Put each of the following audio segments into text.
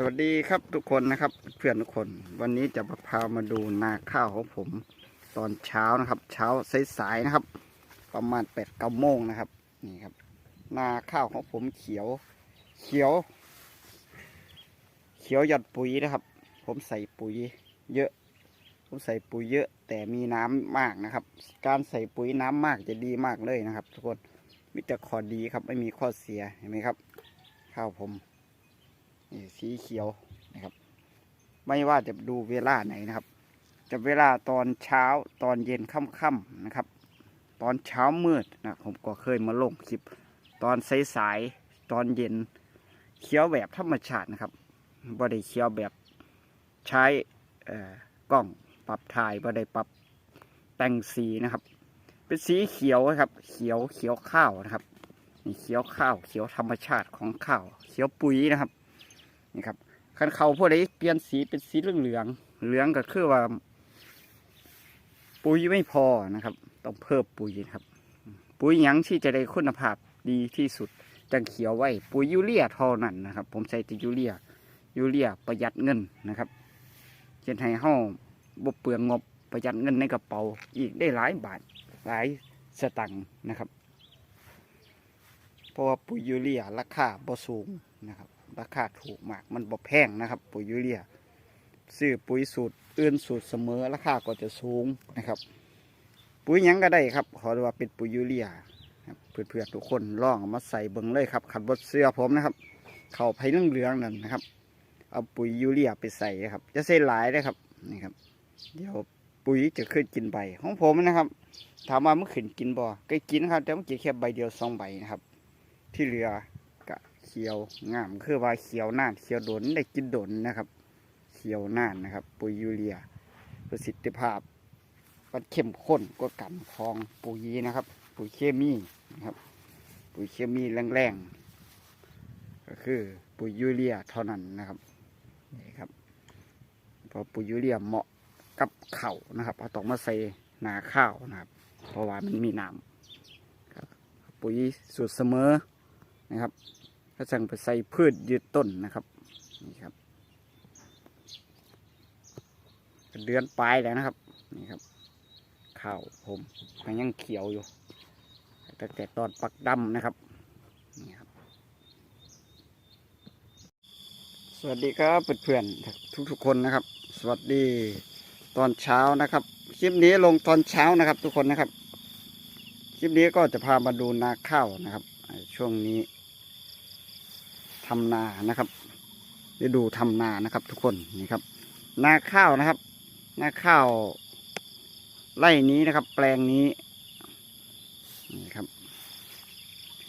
สวัสดีครับทุกคนนะครับเพื่อนทุกคน วันนี้จะพามาดูนาข้าวของผมตอนเช้านะครับ เช้าสายๆนะครับ ประมาณแปดเก้าโมงนะครับนี่ครับ นาข้าวของผมเขียว เขียว เขียวหยอดปุ๋ยนะครับ ผมใส่ปุ๋ย เยอะ ผมใส่ปุ๋ยเยอะ แต่มีน้ำมากนะครับ การใส่ปุ๋ยน้ำมากจะดีมากเลยนะครับ ทุกคนมีแต่ข้อดีครับไม่มีข้อเสียเห็นไหมครับ ข้าวผม นี่สีเขียวนะครับ ไม่ว่าจะดูเวลาไหนนะครับ จะเวลาตอนเช้าตอนเย็นค่ำๆนะครับ ตอนเช้ามืดนะผมก็เคยมาลงคลิป ตอนสายๆตอนเย็นเขียวแบบธรรมชาตินะครับบ่ได้เขียวแบบใช้กล้องปรับถ่ายบ่ได้ปรับแต่งสีนะครับ เป็นสีเขียวครับ เขียวเขียวข้าวนะครับนี่เขียวข้าว เขียวธรรมชาติของข้าว เขียวปุ๋ยนะครับ นี่ครับคันเขาพวกนี้เปลี่ยนสีเป็นสีเหลืองเหลืองเหลืองก็คือว่า ปุ๋ยไม่พอนะครับ ต้องเพิ่มปุ๋ยครับ ปุ๋ยยังที่จะได้คุณภาพดีที่สุดจังเขียวไว้ ปุ๋ยยูเรียเท่านั้นนะครับ ผมใส่แต่ยูเรียยูเรียประหยัดเงินนะครับเช่นให้ห้องบ่เปลืองงบประหยัดเงินในกระเป๋าอีกได้หลายบาทหลายสตังค์นะครับ เพราะว่าปุ๋ยยูเรียราคาบ่สูงนะครับ ราคาถูกมาก มันบ่แพงนะครับ ปุ๋ยยูเรียซื้อปุ๋ยสูตรอื่นสูตรเสมอราคาก็จะสูงนะครับ ปุ๋ยยังก็ได้ครับ ขอว่าเป็นปุ๋ยยูเรียเพื่อนๆทุกคนลองมาใส่เบิ่งเลยครับขัดบดเสื้อผมนะครับ เข่าไผ่เหลืองๆนั่นนะครับ เอาปุ๋ยยูเรียไปใส่นะครับ จะใส่หลายได้ครับนี่ครับ เดี๋ยวปุ๋ยจะขึ้นกินใบของผมนะครับ ถามว่ามันขึ้นกินบ่ก็กินครับ แต่มันกินแค่ใบเดียวสองใบนะครับ ที่เหลือ เขียวงามคือว่าเขียวน่านเขียวดนได้กินดนนะครับ เขียวน่านนะครับ ปุ๋ยยูเรีย ประสิทธิภาพมันเข้มข้นกว่ากันของปุ๋ยนะครับ ปุ๋ยเคมีนะครับ ปุ๋ยเคมีแรงๆก็คือปุ๋ยยูเรียเท่านั้นนะครับนี่ครับเพราะปุ๋ยยูเรียเหมาะกับเข่าวนะครับเอาตองมาใส่นาข้าวนะครับ เพราะว่ามันมีน้ำปุ๋ยสูตรเสมอนะครับ ก็สั่งไปใส่พืชยืดต้นนะครับนี่ครับเดือนปลายแล้วนะครับนี่ครับข้าวผมมันยังเขียวอยู่แต่แต่ตอนปักดำนะครับนี่ครับ สวัสดีครับเพื่อนๆทุกๆคนนะครับ สวัสดีตอนเช้านะครับ คลิปนี้ลงตอนเช้านะครับ ทุกคนนะครับ คลิปนี้ก็จะพามาดูนาข้าวนะครับ ช่วงนี้ ทำนานะครับฤดูทำนานะครับ ทุกคนนี่ครับ นาข้าวนะครับ นาข้าวไร่นี้นะครับ แปลงนี้นี่ครับ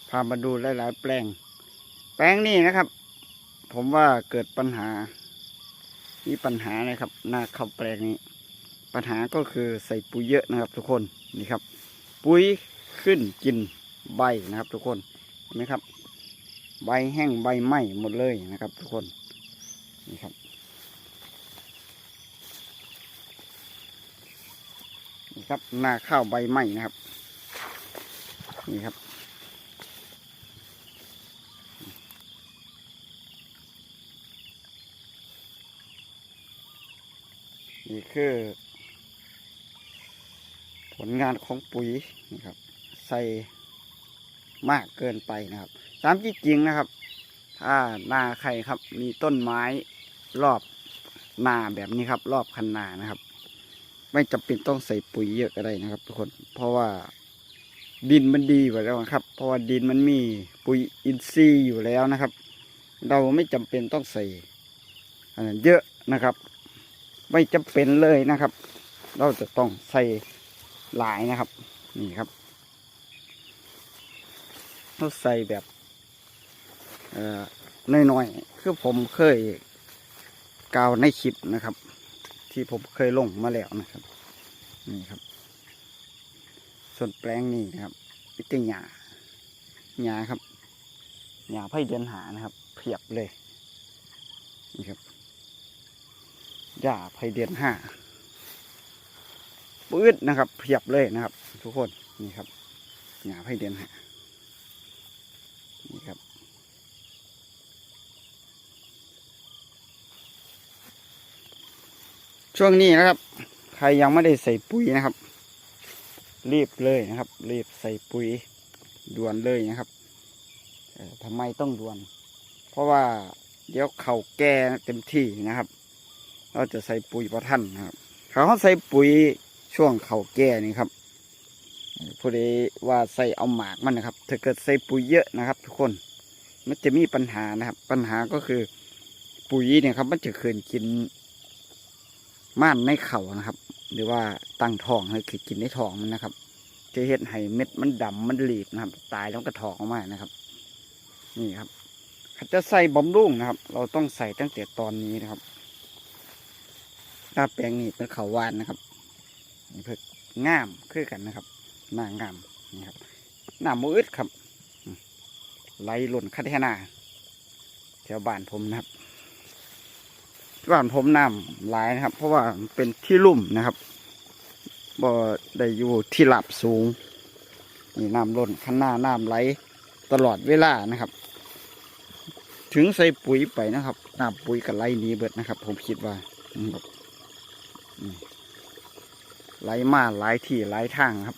พามาดูหลายๆ แปลง แปลงนี้นะครับ ผมว่าเกิดปัญหามีปัญหานะครับ นาข้าวแปลงนี้ ปัญหาก็คือใส่ปุ๋ยเยอะนะครับ ทุกคนนี่ครับ ปุ๋ยขึ้นกินใบนะครับ ทุกคนเห็นไหมครับ ใบแห้งใบไหม้หมดเลยนะครับ ทุกคนนี่ครับนี่ครับหน้าข้าวใบไหม้นะครับ นี่ครับนี่คือผลงานของปุ๋ยนี่ครับ ใส่มากเกินไปนะครับ ตามที่จริงนะครับ ถ้านาใครครับ มีต้นไม้รอบนาแบบนี้ครับ รอบคันนานะครับ ไม่จำเป็นต้องใส่ปุ๋ยเยอะก็ได้นะครับ ทุกคน เพราะว่าดินมันดีอยู่แล้วครับ เพราะว่าดินมันมีปุ๋ยอินทรีย์อยู่แล้วนะครับ เราไม่จำเป็นต้องใส่เยอะนะครับ ไม่จำเป็นเลยนะครับ เราจะต้องใส่หลายนะครับ นี่ครับเราใส่แบบ น้อยๆคือผมเคยกาวในคลิปนะครับ ที่ผมเคยลงมาแล้วนะครับ นี่ครับ ส่วนแปลงนี้นะครับพิจหญ้าหญ้าครับหญ้าไผ่เดือนหานะครับ เพียบเลย นี่ครับหญ้าไผ่เดือนห้าปื้ดนะครับ เพียบเลยนะครับ ทุกคนนี่ครับหญ้าไผ่เดือนห้านี่ครับ ช่วงนี้นะครับ ใครยังไม่ได้ใส่ปุ๋ยนะครับ รีบเลยนะครับ รีบใส่ปุ๋ยด่วนเลยนะครับทำไมต้องด่วน เพราะว่าเดี๋ยวเขาแก่เต็มที่นะครับ เราจะใส่ปุ๋ยประทันนะครับ เขาใส่ปุ๋ยช่วงเขาแก่นี่ครับผู้ใดว่าใส่เอาหมากมันนะครับถ้าเกิดใส่ปุ๋ยเยอะนะครับ ทุกคนมันจะมีปัญหานะครับ ปัญหาก็คือปุ๋ยเนี่ยครับ มันจะเกินกิน ม่านในเข่านะครับ หรือว่าตั้งท้องให้คือกินในท้องมันนะครับจะเห็ดให้เม็ดมันดำมันหลีบนะครับ ตายแล้วก็ถอกออกมานะครับ นี่ครับจะใส่บำรุงนะครับ เราต้องใส่ตั้งแต่ตอนนี้นะครับถ้าแปลงนี่เป็นเขาวานนะครับนี่เพื่องามคือกันนะครับหน้างามนี่ครับหน้ามืดครับไหลหล่นคัดแทนาแถวบ้านผมนะครับ บ้านผมน้ำหลายนะครับ เพราะว่าเป็นที่ลุ่มนะครับบ่ได้อยู่ที่หลับสูงนี่น้ำล้นข้างหน้าน้ำไหลตลอดเวลานะครับ ถึงใส่ปุ๋ยไปนะครับน้ำปุ๋ยกับไหลนี้เบิดนะครับ ผมคิดว่าไหลมาหลายที่หลายทางครับ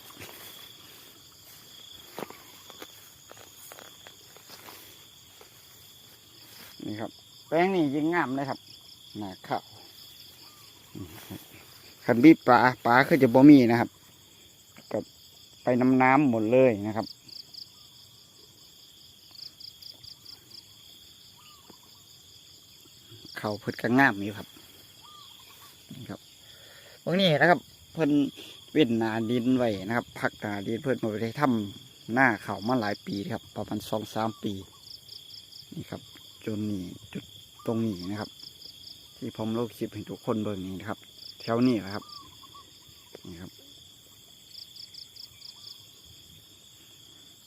นี่ครับ แป้งนี่ยิงงามเลยครับ หนาข้าวคันบีปลาปลาคือจะบ่มีนะครับก็ไปน้ำน้ำหมดเลยนะครับเขาเพิดกระงามอยู่ครับนี่ครับพวกนี้นะครับ เพิ่นเว้นนาดินไว้นะครับพักนาดินเพิ่นมาไปได้ทำหน้าเขามาหลายปีครับ ประมาณสองสามปี นี่ครับ จนนี่จุดตรงนี้นะครับ ที่ผมโลกคลิปให้ทุกคนเบิ่งนี้นะครับ แถวนี้นะครับ นี่ครับ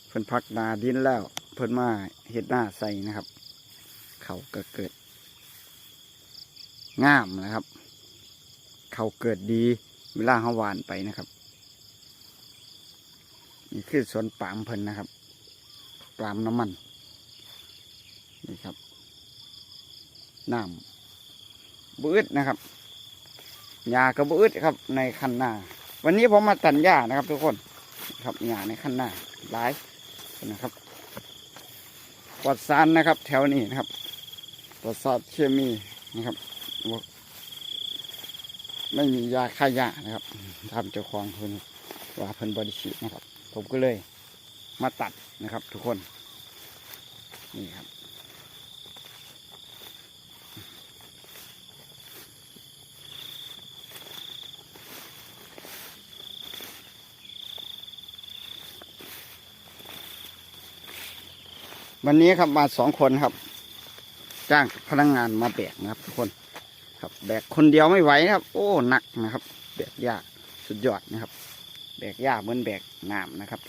เพิ่นพักนาดินแล้ว เพิ่นมาเห็ดหน้าใส่นะครับ เขาก็เกิดงามนะครับ เขาเกิดดีเวลาเขาหวานไปนะครับ นี่คือสวนปามเพิ่นนะครับปามน้ำมันนี่ครับน้ำ บืดนะครับหญ้าก็บืดครับในคันนา วันนี้ผมมาตัดหญ้านะครับ ทุกคนครับหญ้าในคันนาหลายนะครับปลอดสารนะครับ แถวนี้นะครับปลอดสารเคมีนะครับไม่มียาฆ่าหญ้านะครับทำเจ้าของเพิ่นว่าเพิ่นบริสุทธิ์นะครับ ผมก็เลยมาตัดนะครับ ทุกคนนี่ครับ วันนี้ครับมาสองคนครับ จ้างพนักงานมาแบกนะครับ ทุกคนครับแบกคนเดียวไม่ไหวครับ โอ้หนักนะครับ แบกยากสุดยอดนะครับ แบกยากเหมือนแบกน้ำนะครับ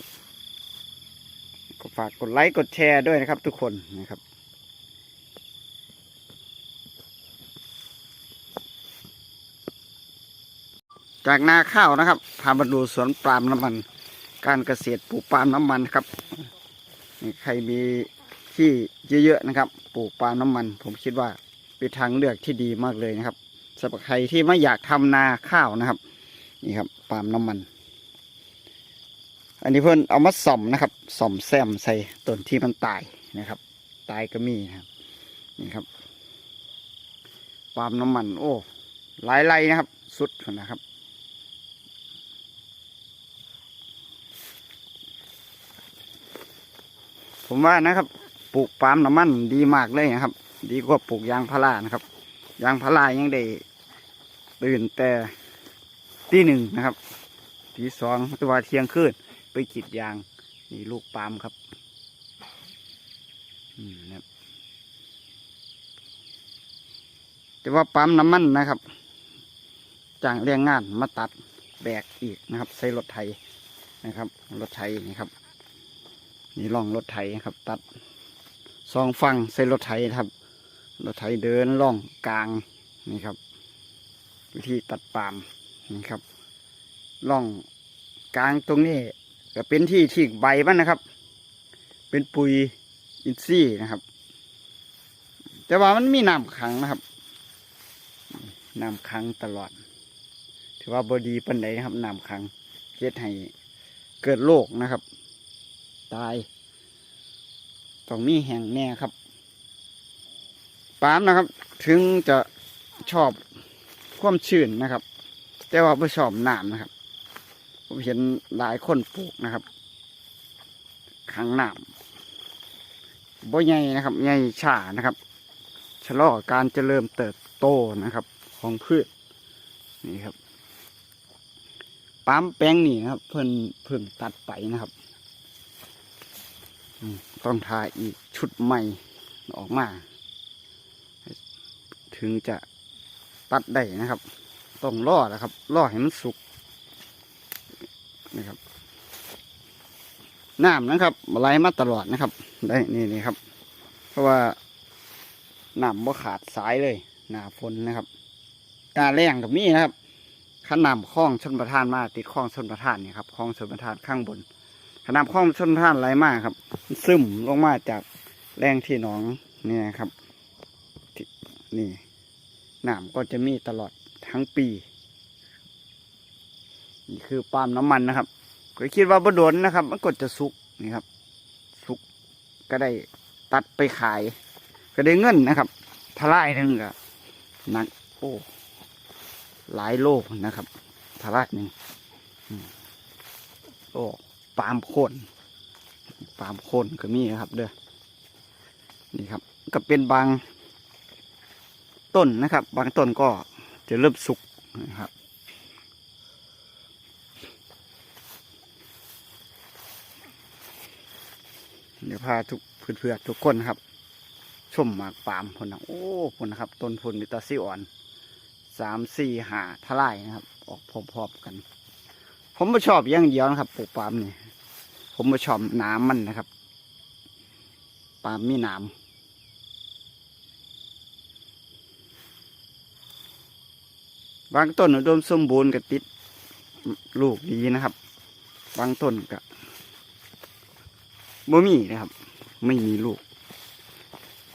ก็ฝากกดไลค์กดแชร์ด้วยนะครับ ทุกคนนะครับจากนาข้าวนะครับ พามาดูสวนปาล์มน้ำมัน การเกษตรปลูกปาล์มน้ำมันครับ ใครมี ที่เยอะๆนะครับ ปลูกปาล์มน้ำมัน ผมคิดว่าเป็นทางเลือกที่ดีมากเลยนะครับสำหรับใครที่ไม่อยากทำนาข้าวนะครับ นี่ครับปาล์มน้ำมัน อันนี้เพื่อนเอามาส่อมนะครับส่อมแซมใส่ต้นที่มันตายนะครับ ตายก็มีนะครับนี่ครับปาล์มน้ำมัน โอ้หลายไรนะครับ สุดนะครับผมว่านะครับ ปลูกปาล์มน้ำมันดีมากเลยนะครับ ดีกว่าปลูกยางพารานะครับ ยางพารายังได้ตื่นแต่ตีหนึ่งนะครับตีสองตัวเที่ยงคืนไปกีดยางนี่ลูกปาล์มครับนะครับแต่ว่าปั๊มน้ำมันนะครับจ้างแรงงานมาตัดแบกอีกนะครับ ใส่รถไถนะครับ รถไถนี่ครับ นี่ล่องรถไถครับ ตัด สองฝั่งใส่รถไถครับรถไถเดินล่องกลางนี่ครับ วิธีตัดปาล์มนี่ครับล่องกลางตรงนี้ก็เป็นที่ที่ใบมันนะครับ เป็นปุ๋ยอินทรีย์นะครับ แต่ว่ามันมีน้ำขังนะครับน้ำขังตลอด ถือว่าบดีปันใดนะครับน้ำขังเฮ็ดให้เกิดโรคนะครับ ตาย ต้องมีแห่งแน่ครับปาล์มนะครับ ถึงจะชอบความชื้นนะครับ แต่ว่าไม่ชอบน้ำนะครับ ผมเห็นหลายคนปลูกนะครับขังน้ำบ่ใหญ่นะครับใหญ่ช้านะครับชะลอการเจริญเติบโตนะครับ ของพืชนี่ครับปามแป้งนี่นะครับ เพิ่นเพิ่งตัดไปนะครับ ต้องทาอีกชุดใหม่ออกมา ถึงจะตัดได้นะครับ ต้องล่อนะครับล่อให้มันสุกนะครับน้ำนะครับไหลมาตลอดนะครับ ได้นี่นี่ครับ เพราะว่าน้ำบ่ขาดสายเลยหนาฝนนะครับกาแรงกับมีนะครับขันน้ำคลองชนประทานมาติดคลองชนประทานนี่ครับคลองชนประทานข้างบน ขนาดคลองชนประทานไหลมากครับ ซึมลงมาจากแรงที่หนองนี่นะครับที่นี่น้ำก็จะมีตลอดทั้งปีนี่คือปาล์มน้ำมันนะครับก็คิดว่าบดนนะครับ มันก็จะสุกนี่ครับ สุกก็ได้ตัดไปขาย ก็ได้เงินนะครับทลายหนึ่งก็นักโอ้หลายโลนะครับทลายหนึ่งโอ้ ปามโคนปามโคนก็มีครับ เด้อนี่ครับ ก็เป็นบางต้นนะครับ บางต้นก็จะเริ่มสุกนะครับเดี๋ยวพาทุกเพื่อนๆทุกคนครับชมหมากปามพนนะโอ้พนนะครับ ต้นพนนิตาซิอ่อนสามสี่หาทลายนะครับ ออกพร้อมๆกัน ผมไม่ชอบอย่างเดียวนะครับปลูกปามนี่ ผมม่ชอบน้ำมันนะครับปาล์มมีน้ำบางต้นอุดมสมบูรณ์กับติดลูกดีนะครับ บางต้นก็บ่มีนะครับ ไม่มีลูก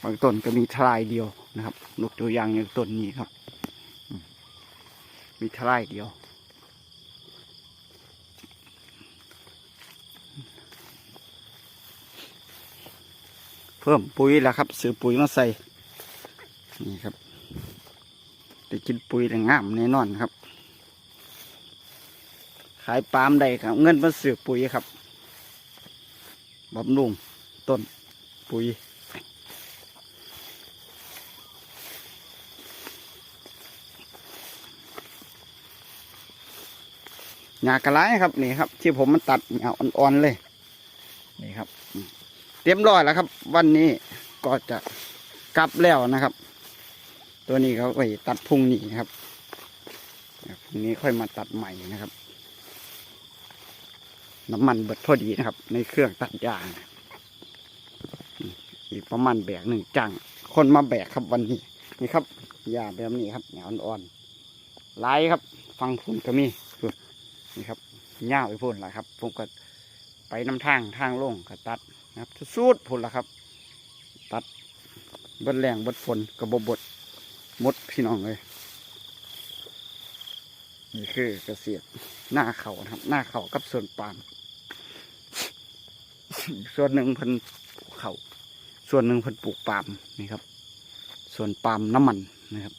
บางต้นก็มีทลายเดียวนะครับลูกตัวอย่างอย่างต้นนี้ครับ มีทลายเดียว เพิ่มปุ๋ยแล้วครับซื้อปุ๋ยมาใส่นี่ครับได้กินปุ๋ยแรงงามแน่นอนครับ ขายปาล์มได้ครับ เงินมาซื้อปุ๋ยครับบำรุงต้นปุ๋ยหญ้ากระไรครับนี่ครับ ที่ผมมันตัดหญ้าอ่อนๆเลย นี่ครับ เตรียมร้อยแล้วครับ วันนี้ก็จะกลับแล้วนะครับ ตัวนี้เขาไปตัดพุ่งนี้ครับพรุ่งนี้ค่อยมาตัดใหม่นะครับ น้ำมันเบิดพอดีนะครับ ในเครื่องตัดยางอีกประมาณแบกหนึ่งจังคนมาแบกครับวันนี้นี่ครับยาแบบนี้ครับเหนียวอ่อนๆไล่ครับ ฟังพุ่นก็มีนี่ครับย่าไปพุ่นละครับ ผมก็ไปน้ำทางทางลงก็ตัด นะครับสูดพุ่นละครับ ตัดบดแรงบดฝนกระบบดมดพี่น้องเลยนี่คือเกษตรหน้าเขานะครับ หน้าเขากับส่วนปาล์มส่วนหนึ่งพิ่นปลูกเขาส่วนหนึ่งพิ่นปลูกปาล์มนี่ครับ ส่วนปาล์มน้ำมันนะครับ